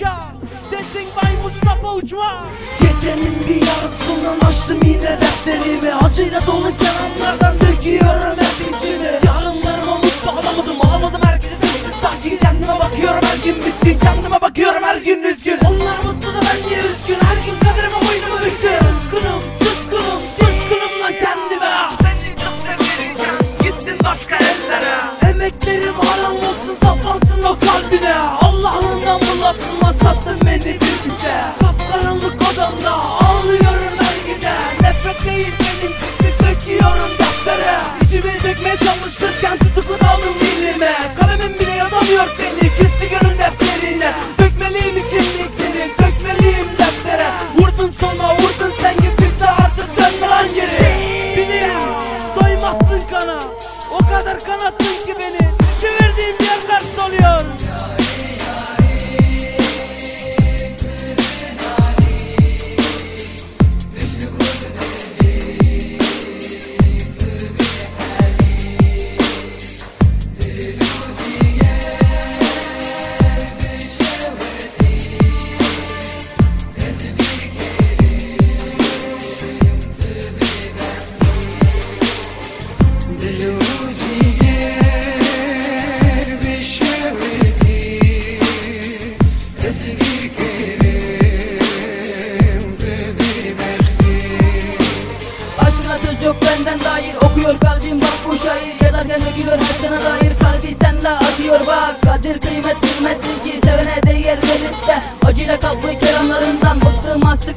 Uça Desin Bay Mustafa Uçma Gecenin bir yarısından açtım yine defterimi. Acıyla dolu kenarlardan döküyorum hep içini Yarınlarıma mutlu alamadım alamadım herkese sessiz sakin Kendime bakıyorum her gün bitkin kendime bakıyorum her gün üzgün. Onlar mutlu da ben niye üzgün? Her gün kaderime boynumu büktüm Suskunum suskunum suskunum lan kendime. Seni çok severken gittin başka ellere Emeklerim haram olsun saplansın o kalbine. Allah'ından bulasın sattın beni bir güce Kapkaranlık odamda ağlıyorum her gece. Nefret değil benim sesi döküyorum deftere İçime dökmeye çalışırken tutuklu daldım dilime. Kalemim bile yazamıyor seni küstü görün defterine. Dökmeliyim kimlik seni dökmeliyim deftere Vurdun sonra vurdun sen gittin de artık dönme lan geri Biliyorum doymazsın kana. O kadar kanattın ki beni. Çevirdiğim yerler doluyor söz yok benden dair Okuyor kalbim bak bu şair. Yazarken dökülüyor her sana dair Kalbi sende atıyor. Bak Kadir kıymet bilmezsin ki Sevene değer verip de Acıyla kaplı kelamlarından Bıktım artık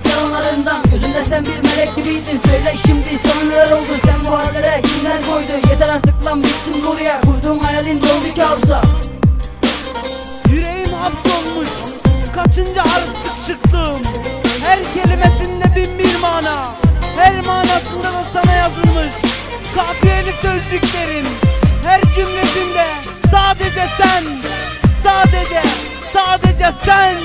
Gözünde sen bir melek gibiydin Söyle şimdi neler oldu? Sen bu hallere koydu Yeter artık lan bitsin buraya. Kurduğum hayalin doldu kabusa Yüreğim hapsolmuş Kaçınca artık çıktım. Her kelimesinde bin bir mana Her manasında da sana yazılmış. Kafiyeli sözcüklerin Her cümlesinde Sadece sen Sadece Sadece sen